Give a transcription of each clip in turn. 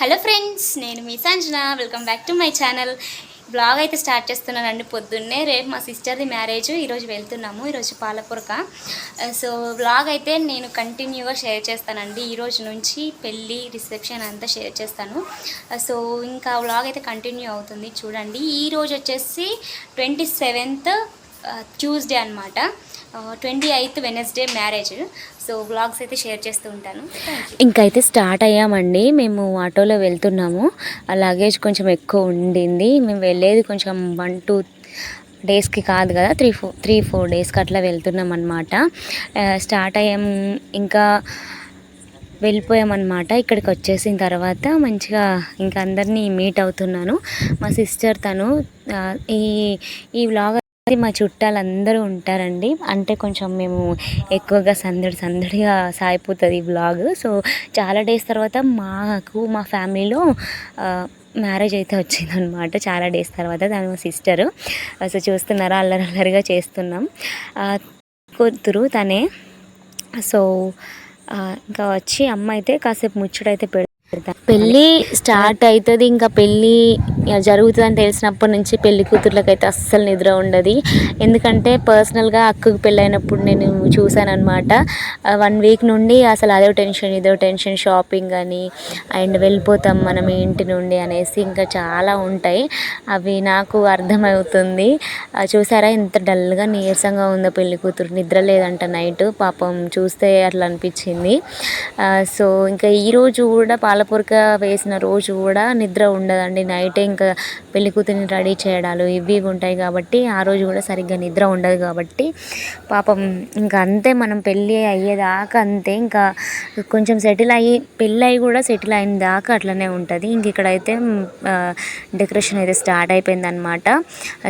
Hello friends నేను మీ Sanjana. Welcome back to my channel. Blog అయితే start చేస్తున్నానండి పొద్దున్నే. రేపు మా సిస్టర్ది మ్యారేజ్. ఈరోజు వెళ్తున్నాము. ఈరోజు పాలపురక సో బ్లాగ్ అయితే నేను కంటిన్యూగా షేర్ చేస్తానండి. ఈరోజు నుంచి పెళ్ళి రిసెప్షన్ అంతా షేర్ చేస్తాను. సో ఇంకా బ్లాగ్ అయితే కంటిన్యూ అవుతుంది. చూడండి. ఈరోజు వచ్చేసి ట్వంటీ సెవెంత్ ట్యూస్డే అనమాట twenty eighth Wednesday marriage. So blogs అయితే షేర్ చేస్తూ ఉంటాను. ఇంకైతే స్టార్ట్ అయ్యామండి. మేము ఆటోలో వెళ్తున్నాము. ఆ లగేజ్ కొంచెం ఎక్కువ ఉండింది. మేము వెళ్ళేది కొంచెం వన్ టూ డేస్కి కాదు కదా త్రీ ఫోర్ త్రీ ఫోర్ డేస్కి అట్లా వెళ్తున్నాం అనమాట స్టార్ట్ అయ్యాం. ఇంకా వెళ్ళిపోయామన్నమాట. ఇక్కడికి వచ్చేసిన తర్వాత మంచిగా ఇంకా అందరినీ మీట్ అవుతున్నాను. మా సిస్టర్ తను ఈ ఈ వ్లాగ్ అది మా చుట్టాలందరూ ఉంటారండి. అంటే కొంచెం మేము ఎక్కువగా సందడి సందడిగా సాగిపోతుంది ఈ బ్లాగ్ సో చాలా డేస్ తర్వాత మాకు మా ఫ్యామిలీలో మ్యారేజ్ అయితే వచ్చిందనమాట చాలా డేస్ తర్వాత దాని మా సిస్టరు సో చూస్తున్నారా అల్లరి అల్లరిగా చేస్తున్నాం కూతురు తనే. సో ఇంకా వచ్చి అమ్మ అయితే కాసేపు ముచ్చటైతే పెడు పెళ్ళి స్టార్ట్ అవుతుంది ఇంకా పెళ్ళి జరుగుతుందని తెలిసినప్పటి నుంచి పెళ్ళి కూతుర్లకు అయితే అస్సలు నిద్ర ఉండదు. ఎందుకంటే పర్సనల్గా అక్కకు పెళ్ళైనప్పుడు నేను చూశాను అనమాట వన్ వీక్ నుండి అసలు అదో టెన్షన్ ఇదో టెన్షన్ షాపింగ్ అని అండ్ వెళ్ళిపోతాం మనం ఇంటి నుండి అనేసి ఇంకా చాలా ఉంటాయి. అవి నాకు అర్థమవుతుంది. చూసారా ఎంత డల్గా నీరసంగా ఉందో పెళ్ళి కూతురు. నిద్ర లేదంట నైట్. పాపం చూస్తే అట్లా అనిపించింది. సో ఇంకా ఈ రోజు కూడా పాలపూరక వేసిన రోజు కూడా నిద్ర ఉండదండి. నైటే ఇంకా పెళ్ళికూతురిని రెడీ చేయడాలు ఇవి ఇవి ఉంటాయి కాబట్టి ఆ రోజు కూడా సరిగ్గా నిద్ర ఉండదు కాబట్టి పాపం ఇంకా అంతే మనం పెళ్ళి అయ్యేదాకా అంతే ఇంకా కొంచెం సెటిల్ అయ్యి పెళ్ళి అయ్యి కూడా సెటిల్ అయిన దాకా అట్లనే ఉంటుంది. ఇంక ఇక్కడైతే డెకరేషన్ అయితే స్టార్ట్ అయిపోయింది అనమాట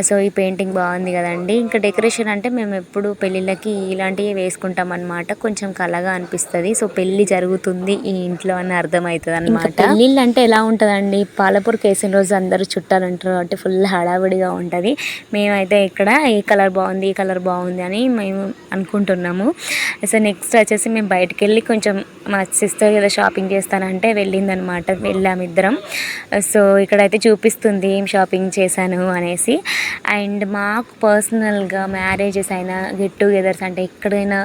సో ఈ పెయింటింగ్ బాగుంది కదండి. ఇంకా డెకరేషన్ అంటే మేము ఎప్పుడు పెళ్ళిళ్ళకి ఇలాంటివి వేసుకుంటాం అనమాట కొంచెం కలగా అనిపిస్తుంది. సో పెళ్ళి జరుగుతుంది ఈ ఇంట్లో అని అర్థమవుతుంది అనమాట పెళ్ళిళ్ళు అంటే ఎలా ఉంటుందండి? పాలపూర్ కేసిన రోజు అందరూ చుట్టాలు ఉంటారు కాబట్టి ఫుల్ హడావిడిగా ఉంటుంది. మేమైతే ఇక్కడ ఏ కలర్ బాగుంది ఈ కలర్ బాగుంది అని మేము అనుకుంటున్నాము. సో నెక్స్ట్ వచ్చేసి మేము బయటకు వెళ్ళి కొంచెం మా సిస్టర్ ఏదో షాపింగ్ చేస్తానంటే వెళ్ళిందనమాట వెళ్ళాము ఇద్దరం. సో ఇక్కడైతే చూపిస్తుంది ఏం షాపింగ్ చేశాను అనేసి. అండ్ మాకు పర్సనల్గా మ్యారేజెస్ అయినా గెట్ టుగెదర్స్ అంటే ఎక్కడైనా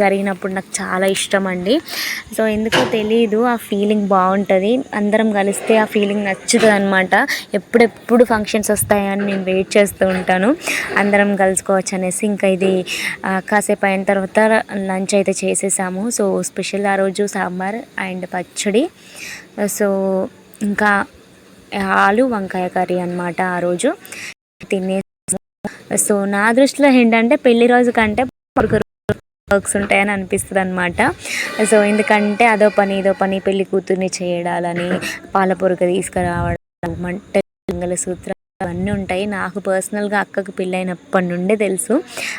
జరిగినప్పుడు నాకు చాలా ఇష్టం అండి సో ఎందుకో తెలియదు ఆ ఫీలింగ్ బాగుంటుంది. అందరం కలిస్తే ఆ ఫీలింగ్ నచ్చుతుంది అనమాట ఎప్పుడెప్పుడు ఫంక్షన్స్ వస్తాయని నేను వెయిట్ చేస్తూ ఉంటాను. అందరం కలుసుకోవచ్చు అనేసి ఇంకా ఇది కాసేపు అయిన తర్వాత లంచ్ అయితే చేసేసాము. సో స్పెషల్ ఆ రోజు సాంబార్ అండ్ పచ్చడి. సో ఇంకా ఆలు వంకాయ కర్రీ అనమాట ఆ రోజు. తినే సో నా దృష్టిలో ఏంటంటే పెళ్ళి రోజు కంటే వర్క్స్ ఉంటాయని అనిపిస్తుంది అనమాట సో ఎందుకంటే అదో పని ఇదో పని పెళ్ళి కూతుర్ని చేయడాలని పాలపొరక తీసుకురావడం మంట మంగళసూత్ర అవన్నీ ఉంటాయి. నాకు పర్సనల్గా అక్కకు పెళ్ళైనప్పటి నుండే తెలుసు.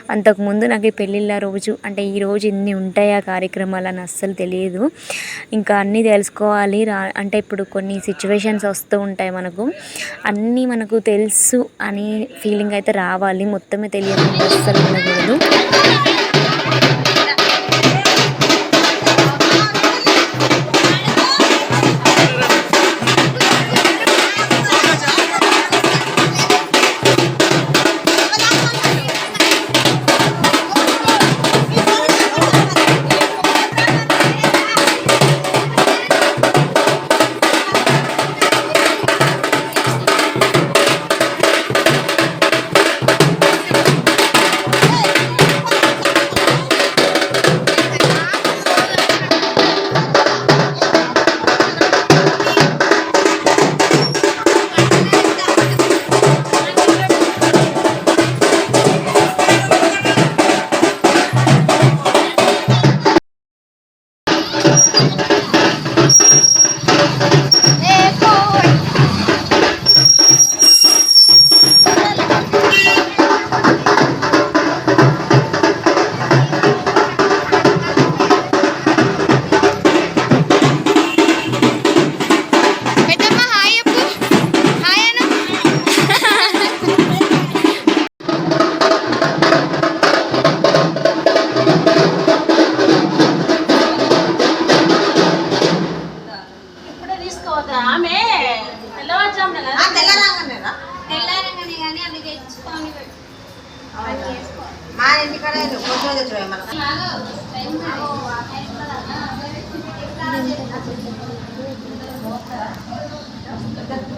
అంతకుముందు నాకు ఈ పెళ్ళిళ్ళ రోజు అంటే ఈ రోజు ఇన్ని ఉంటాయా కార్యక్రమాలు అని అస్సలు తెలియదు. ఇంకా అన్నీ తెలుసుకోవాలి. రా అంటే ఇప్పుడు కొన్ని సిచ్యువేషన్స్ వస్తూ ఉంటాయి మనకు. అన్నీ మనకు తెలుసు అని ఫీలింగ్ అయితే రావాలి. మొత్తమే తెలియదు అస్సలు ఉండకూడదు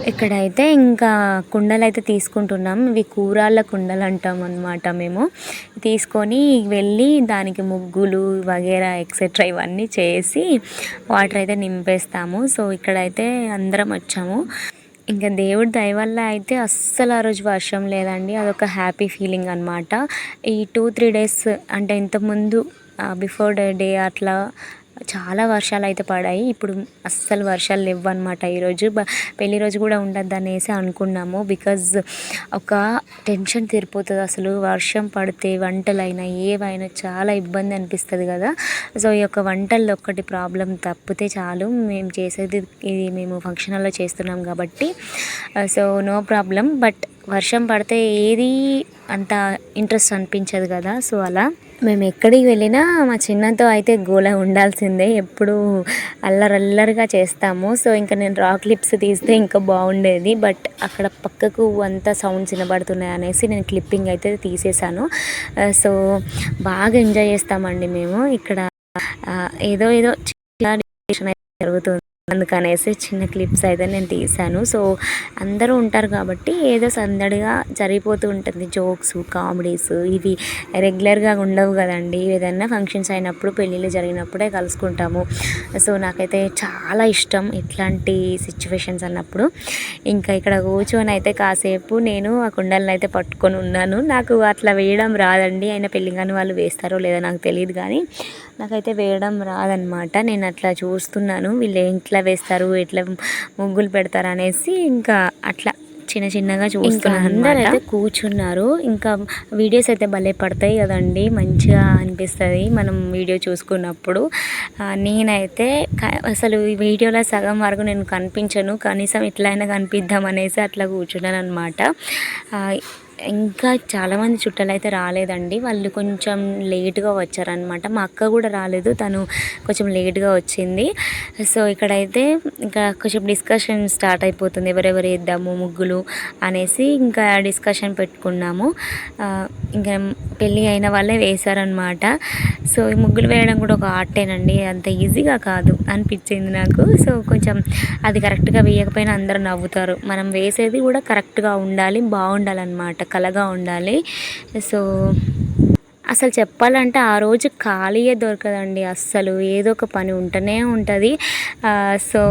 ఇక్కడైతే ఇంకా కుండలు అయితే తీసుకుంటున్నాం. ఇవి కూరాళ్ళ కుండలు అంటాం అనమాట మేము. తీసుకొని వెళ్ళి దానికి ముగ్గులు వగేరా ఎక్సెట్రా ఇవన్నీ చేసి వాటర్ అయితే నింపేస్తాము. సో ఇక్కడైతే అందరం వచ్చాము. ఇంకా దేవుడి దయ వల్ల అయితే అస్సలు ఆ రోజు వర్షం లేదండి. అదొక హ్యాపీ ఫీలింగ్ అనమాట ఈ టూ త్రీ డేస్ అంటే ఇంతకుముందు బిఫోర్ డే అట్లా చాలా వర్షాలు అయితే పడాయి. ఇప్పుడు అస్సలు వర్షాలు లేవు అనమాట ఈరోజు పెళ్ళి రోజు కూడా ఉండద్దు అనేసి అనుకున్నాము. బికాజ్ ఒక టెన్షన్ తీరిపోతుంది అసలు. వర్షం పడితే వంటలైనా ఏవైనా చాలా ఇబ్బంది అనిపిస్తుంది కదా. సో ఈ యొక్క వంటల్లో ఒక్కటి ప్రాబ్లం తప్పితే చాలు. మేము చేసేది ఇది మేము ఫంక్షన్ హాల్లో చేస్తున్నాం కాబట్టి సో నో ప్రాబ్లం. బట్ వర్షం పడితే ఏది అంత ఇంట్రెస్ట్ అనిపించదు కదా. సో అలా మేము ఎక్కడికి వెళ్ళినా మా చిన్నతో అయితే గోల ఉండాల్సిందే. ఎప్పుడు అల్లరల్లరిగా చేస్తాము. సో ఇంకా నేను రాక్ క్లిప్స్ తీస్తే ఇంకా బాగుండేది. బట్ అక్కడ పక్కకు అంతా సౌండ్స్ వినబడుతున్నాయి అనేసి నేను క్లిప్పింగ్ అయితే తీసేశాను. సో బాగా ఎంజాయ్ చేస్తామండి మేము. ఇక్కడ ఏదో ఏదో జరుగుతుంది. అందుకనేసి చిన్న క్లిప్స్ అయితే నేను తీశాను. సో అందరూ ఉంటారు కాబట్టి ఏదో సందడిగా జరిగిపోతూ ఉంటుంది. జోక్స్ కామెడీస్ ఇవి రెగ్యులర్గా ఉండవు కదండి. ఏదైనా ఫంక్షన్స్ అయినప్పుడు పెళ్ళిళ్ళు జరిగినప్పుడే కలుసుకుంటాము. సో నాకైతే చాలా ఇష్టం ఇట్లాంటి సిచ్యువేషన్స్ అన్నప్పుడు. ఇంకా ఇక్కడ కూర్చొని అయితే కాసేపు నేను ఆ కుండలను అయితే పట్టుకొని ఉన్నాను. నాకు అట్లా వేయడం రాదండి. అయినా పెళ్ళి కానీ వాళ్ళు వేస్తారో లేదో నాకు తెలియదు కానీ నాకైతే వేయడం రాదనమాట నేను అట్లా చూస్తున్నాను. వీళ్ళు ఎట్లా వేస్తారు ఎట్లా ముగ్గులు పెడతారు అనేసి ఇంకా అట్లా చిన్న చిన్నగా చూస్తున్నాను అందరూ అయితే కూర్చున్నారు. ఇంకా వీడియోస్ అయితే భలే పడతాయి కదండి. మంచిగా అనిపిస్తుంది మనం వీడియో చూసుకున్నప్పుడు. నేనైతే అసలు ఈ వీడియోలో సగం వరకు నేను కనిపించను. కనీసం ఇట్లయినా కనిపిద్దాం అనేసి అట్లా కూర్చున్నాను అనమాట ఇంకా చాలామంది చుట్టాలు అయితే రాలేదండి. వాళ్ళు కొంచెం లేట్గా వచ్చారనమాట మా అక్క కూడా రాలేదు. తను కొంచెం లేట్గా వచ్చింది. సో ఇక్కడైతే ఇంకా కొంచెం డిస్కషన్ స్టార్ట్ అయిపోతుంది. ఎవరెవరు వేద్దాము ముగ్గులు అనేసి ఇంకా డిస్కషన్ పెట్టుకున్నాము. ఇంకా పెళ్ళి అయిన వాళ్ళే వేశారనమాట సో ఈ ముగ్గులు వేయడం కూడా ఒక ఆర్టేనండి. అంత ఈజీగా కాదు అనిపించింది నాకు. సో కొంచెం అది కరెక్ట్గా వేయకపోయినా అందరూ నవ్వుతారు. మనం వేసేది కూడా కరెక్ట్గా ఉండాలి బాగుండాలన్నమాట. కలగా ఉండాలి. సో అసలు చెప్పాలంటే ఆ రోజు ఖాళీయే దొరకదండి అస్సలు. ఏదో ఒక పని ఉంటూనే ఉంటుంది. సో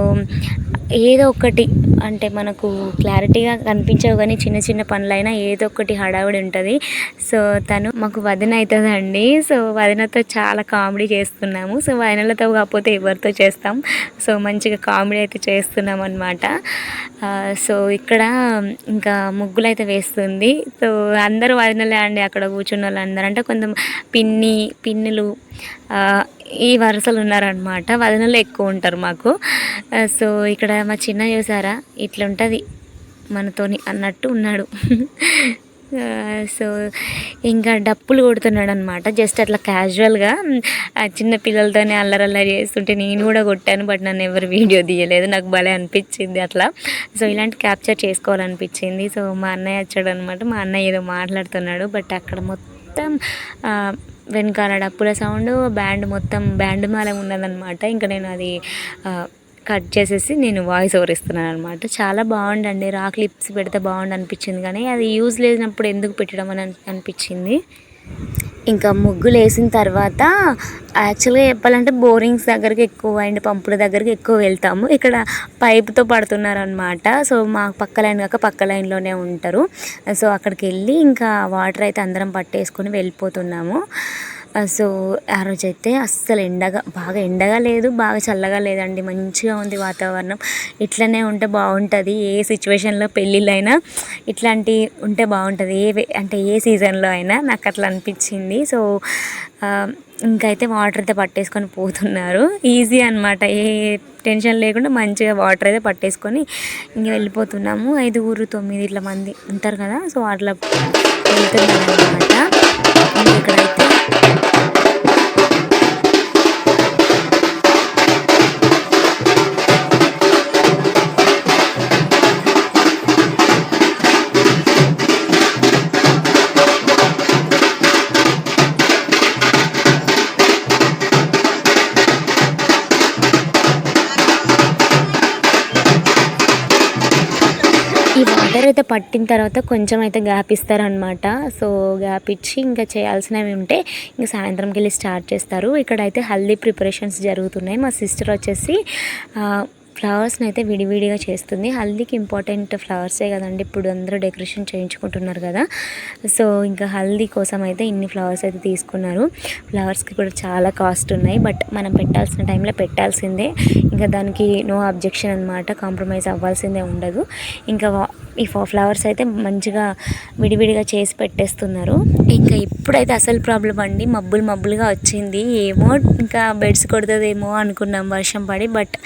ఏదో ఒకటి అంటే మనకు క్లారిటీగా కనిపించవు కానీ చిన్న చిన్న పనులైనా ఏదో ఒకటి హడావిడి ఉంటుంది. సో తను మాకు వదిన అవుతుందండి. సో వదినతో చాలా కామెడీ చేస్తున్నాము. సో వదినలతో కాకపోతే ఎవరితో చేస్తాం. సో మంచిగా కామెడీ అయితే చేస్తున్నాం అనమాట సో ఇక్కడ ఇంకా ముగ్గులు అయితే వేస్తుంది. సో అందరూ వదినలే అండి అక్కడ కూర్చున్న వాళ్ళు అందరూ అంటే కొంత పిన్ని పిన్నులు ఈ వరుసలు ఉన్నారనమాట వదినలు ఎక్కువ ఉంటారు మాకు. సో ఇక్కడ మా చిన్న చూసారా? ఇట్లుంటుంది. మనతోని అన్నట్టు ఉన్నాడు. సో ఇంకా డప్పులు కొడుతున్నాడు అనమాట జస్ట్ అట్లా క్యాజువల్గా చిన్న పిల్లలతోనే అల్లరల్లరి చేస్తుంటే నేను కూడా కొట్టాను బట్ నన్ను ఎవరు వీడియో తీయలేదు. నాకు భలే అనిపించింది అట్లా. సో ఇలాంటి క్యాప్చర్ చేసుకోవాలనిపించింది. సో మా అన్నయ్య వచ్చాడు అనమాట మా అన్నయ్య ఏదో మాట్లాడుతున్నాడు బట్ అక్కడ మొత్తం వెనకాల డప్పుల సౌండ్ బ్యాండ్ మొత్తం బ్యాండ్ మాల ఉన్నదనమాట ఇంకా నేను అది కట్ చేసేసి నేను వాయిస్ ఓవర్ ఇస్తున్నాను అనమాట చాలా బాగుండండి రా క్లిప్స్ పెడితే బాగుండు అనిపించింది కానీ అది యూజ్ లేనప్పుడు ఎందుకు పెట్టడం అని అనిపించింది? ఇంకా ముగ్గులు వేసిన తర్వాత యాక్చువల్గా చెప్పాలంటే బోరింగ్స్ దగ్గరికి ఎక్కువ అండ్ పంపుల దగ్గరికి ఎక్కువ వెళ్తాము. ఇక్కడ పైప్తో పడుతున్నారు అనమాట సో మా పక్క లైన్ కాక పక్క లైన్లోనే ఉంటారు. సో అక్కడికి వెళ్ళి ఇంకా వాటర్ అయితే అందరం పట్టేసుకొని వెళ్ళిపోతున్నాము. సో ఆ రోజు అయితే అస్సలు ఎండగా బాగా ఎండగా లేదు బాగా చల్లగా లేదండి. మంచిగా ఉంది వాతావరణం. ఇట్లనే ఉంటే బాగుంటుంది. ఏ సిచ్యువేషన్లో పెళ్ళిళ్ళైనా ఇట్లాంటి ఉంటే బాగుంటుంది. ఏ వే- అంటే ఏ సీజన్లో అయినా నాకు అట్లా అనిపించింది. సో ఇంకైతే వాటర్ అయితే పట్టేసుకొని పోతున్నారు. ఈజీ అనమాట ఏ టెన్షన్ లేకుండా మంచిగా వాటర్ అయితే పట్టేసుకొని ఇంక వెళ్ళిపోతున్నాము. ఐదుగురు తొమ్మిది ఇట్లా మంది ఉంటారు కదా సో అట్లా వెళ్తున్నాం అనమాట ఇక్కడైతే Thank you. వాటర్ అయితే పట్టిన తర్వాత కొంచెం అయితే గ్యాప్ ఇస్తారనమాట సో గ్యాప్ ఇచ్చి ఇంకా చేయాల్సినవి ఉంటే ఇంకా సాయంత్రంకి వెళ్ళి స్టార్ట్ చేస్తారు. ఇక్కడైతే హల్దీ ప్రిపరేషన్స్ జరుగుతున్నాయి. మా సిస్టర్ వచ్చేసి ఫ్లవర్స్ని అయితే విడివిడిగా చేస్తుంది. హల్దీకి ఇంపార్టెంట్ ఫ్లవర్సే కదండి. ఇప్పుడు అందరూ డెకరేషన్ చేయించుకుంటున్నారు కదా. సో ఇంకా హల్దీ కోసం అయితే ఇన్ని ఫ్లవర్స్ అయితే తీసుకున్నారు. ఫ్లవర్స్కి కూడా చాలా కాస్ట్ ఉన్నాయి. బట్ మనం పెట్టాల్సిన టైంలో పెట్టాల్సిందే. ఇంకా దానికి నో అబ్జెక్షన్ అనమాట కాంప్రమైజ్ అవ్వాల్సిందే ఉండదు. ఇంకా వా- ఈ ఫ్లవర్స్ అయితే మంచిగా విడివిడిగా చేసి పెట్టేస్తున్నారు. ఇంకా ఇప్పుడైతే అసలు ప్రాబ్లం అండి. మబ్బులు మబ్బులుగా వచ్చింది. ఏమో ఇంకా బెడ్స్ కొడుతుందేమో అనుకున్నాం వర్షం పడి బట్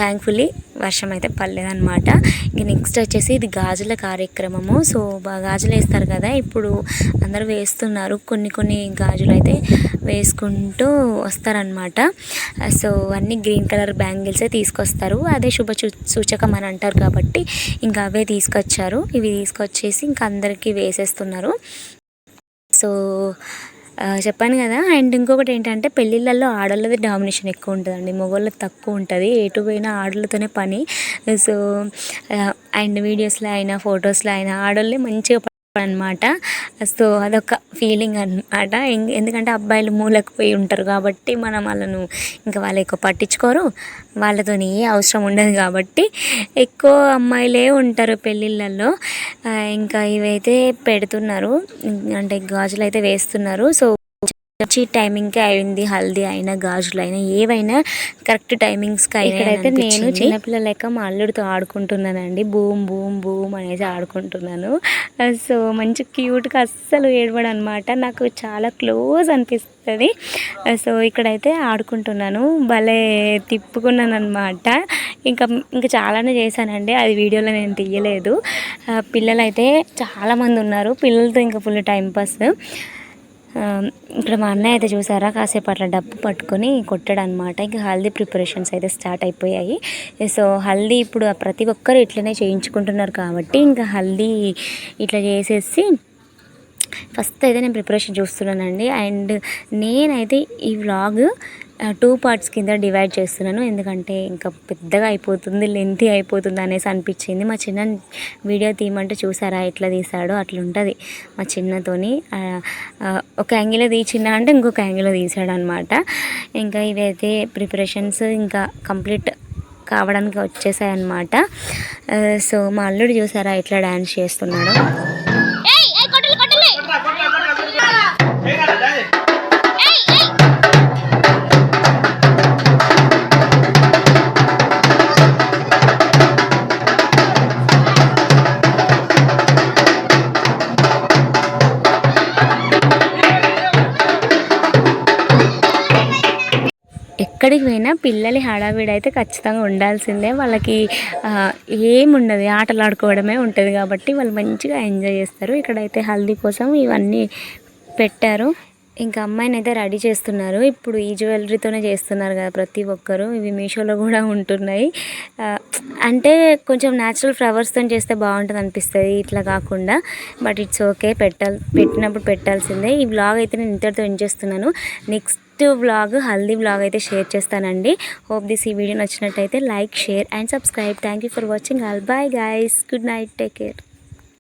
థ్యాంక్ఫుల్లీ వర్షం అయితే పడలేదన్నమాట. ఇంకా నెక్స్ట్ వచ్చేసి ఇది గాజుల కార్యక్రమము. సో బా గాజులు వేస్తారు కదా. ఇప్పుడు అందరూ వేస్తున్నారు. కొన్ని కొన్ని గాజులు అయితే వేసుకుంటూ వస్తారనమాట సో అన్నీ గ్రీన్ కలర్ బ్యాంగిల్సే తీసుకొస్తారు. అదే శుభ సూచకం అని అంటారు కాబట్టి ఇంకా అవే తీసుకొచ్చారు. ఇవి తీసుకొచ్చేసి ఇంకా అందరికీ వేసేస్తున్నారు. సో చెప్పాను కదా. అండ్ ఇంకొకటి ఏంటంటే పెళ్ళిళ్ళల్లో ఆడళ్ళది డామినేషన్ ఎక్కువ ఉంటుందండి. మగవాళ్ళది తక్కువ ఉంటుంది. ఎటు పోయినా ఆడలతోనే పని. సో అండ్ వీడియోస్లో అయినా ఫొటోస్లో అయినా ఆడోళ్ళే మంచిగా అనమాట సో అదొక ఫీలింగ్ అనమాట ఎందుకంటే అబ్బాయిలు మూలకు పోయి ఉంటారు కాబట్టి మనం వాళ్ళను ఇంకా వాళ్ళు ఎక్కువ పట్టించుకోరు. వాళ్ళతో ఏ అవసరం ఉండదు కాబట్టి ఎక్కువ అమ్మాయిలే ఉంటారు పెళ్ళిళ్ళల్లో. ఇంకా ఇవైతే పెడుతున్నారు. అంటే గాజులు అయితే వేస్తున్నారు. సో వచ్చి టైమింగ్కి అయింది హల్దీ అయినా గాజులు అయినా ఏవైనా కరెక్ట్ టైమింగ్స్కి ఇక్కడైతే నేను. చిన్నపిల్ల లెక్క మా అల్లుడితో ఆడుకుంటున్నానండి. బూమ్ బూమ్ బూమ్ అనేసి ఆడుకుంటున్నాను. సో మంచి క్యూట్గా అస్సలు ఏడవడు అనమాట నాకు చాలా క్లోజ్ అనిపిస్తుంది. సో ఇక్కడైతే ఆడుకుంటున్నాను. భలే తిప్పుకున్నాను అనమాట ఇంకా ఇంకా చాలానే చేశానండి. అది వీడియోలో నేను తీయలేదు. పిల్లలైతే చాలామంది ఉన్నారు. పిల్లలతో ఇంకా ఫుల్ టైంపాస్ ఆ, ఇక్కడ మా అన్నయ్య అయితే చూసారా కాసేపు అట్లా డబ్బు పట్టుకొని కొట్టాడు అనమాట ఇంకా హల్దీ ప్రిపరేషన్స్ అయితే స్టార్ట్ అయిపోయాయి. సో హల్దీ ఇప్పుడు ప్రతి ఒక్కరు ఇట్లనే చేయించుకుంటున్నారు కాబట్టి ఇంకా హల్దీ ఇట్లా చేసేసి ఫస్ట్ అయితే నేను ప్రిపరేషన్ చూస్తున్నానండి. అండ్ నేనైతే ఈ వ్లాగ్ టూ పార్ట్స్ కింద డివైడ్ చేస్తున్నాను. ఎందుకంటే ఇంకా పెద్దగా అయిపోతుంది లెంతీ అయిపోతుంది అనేసి అనిపించింది. మా చిన్న వీడియో తీయమంటే చూసారా ఎట్లా తీసాడో అట్లా ఉంటుంది మా చిన్నతోని ఒక యాంగిల్లో తీసిన అంటే ఇంకొక యాంగిల్లో తీసాడు అనమాట ఇంకా ఇవైతే ప్రిపరేషన్స్ ఇంకా కంప్లీట్ కావడానికి వచ్చేసాయి అనమాట సో మా అల్లుడు చూసారా ఎట్లా డ్యాన్స్ చేస్తున్నాడో? ఎక్కడికి పోయినా పిల్లలి హడావిడి అయితే ఖచ్చితంగా ఉండాల్సిందే. వాళ్ళకి ఏముండదు. ఆటలు ఆడుకోవడమే ఉంటుంది కాబట్టి వాళ్ళు మంచిగా ఎంజాయ్ చేస్తారు. ఇక్కడైతే హల్దీ కోసం ఇవన్నీ పెట్టారు. ఇంకా అమ్మాయిని అయితే రెడీ చేస్తున్నారు. ఇప్పుడు ఈ జ్యువెలరీతోనే చేస్తున్నారు కదా ప్రతి ఒక్కరు. ఇవి మీషోలో కూడా ఉంటున్నాయి. అంటే కొంచెం న్యాచురల్ ఫ్లవర్స్తో చేస్తే బాగుంటుంది అనిపిస్తుంది ఇట్లా కాకుండా. బట్ ఇట్స్ ఓకే పెట్టాలి పెట్టినప్పుడు పెట్టాల్సిందే. ఈ బ్లాగ్ అయితే నేను ఇంతటితో ఎండ్ చేస్తున్నాను. నెక్స్ట్ వ్లాగ్ హల్దీ వ్లాగ్ అయితే షేర్ చేస్తానండి. హోప్ దిస్ ఈ వీడియో నచ్చినట్టయితే like share and subscribe. Thank you for watching all bye guys good night take care